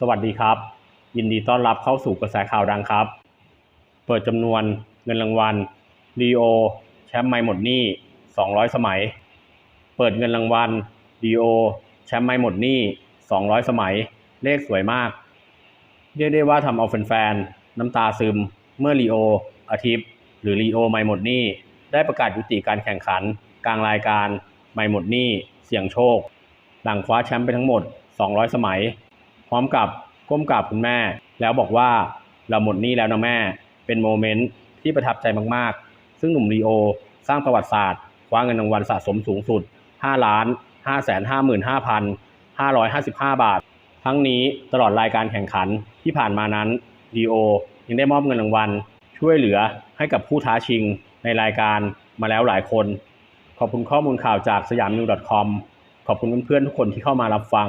สวัสดีครับ ยินดีต้อนรับเข้าสู่กระแสข่าวดังครับ เปิดจำนวนเงินรางวัลดีโอแชมป์ไม่หมดหนี้ 200 สมัย เปิดเงินรางวัลดีโอแชมป์ไม่หมดหนี้ 200 สมัย เลขสวยมาก เรียกได้ว่าทำเอาแฟนๆ น้ำตาซึม เมื่อลีโออาทิตย์ หรือลีโอไม่หมดหนี้ ได้ประกาศยุติการแข่งขัน กลางรายการไม่หมดหนี้ เสี่ยงโชค หลังคว้าแชมป์ไปทั้งหมด 200 สมัย พร้อมกับก้มกราบคุณแม่ แล้วบอกว่าเราหมดหนี้แล้วนะแม่ เป็นโมเมนต์ที่ประทับใจมากๆ ซึ่งหนุ่มลีโอสร้างประวัติศาสตร์คว้าเงินรางวัลสะสมสูงสุด 5 ล้าน5แสน55,555 บาท ทั้งนี้ตลอดรายการแข่งขันที่ผ่านมานั้นลีโอยังได้มอบเงินรางวัล ช่วยเหลือให้กับผู้ท้าชิงในรายการมาแล้วหลายคน ขอบคุณข้อมูลข่าวจากสยามนิว .com ขอบคุณเพื่อนๆทุกคนที่เข้ามารับฟัง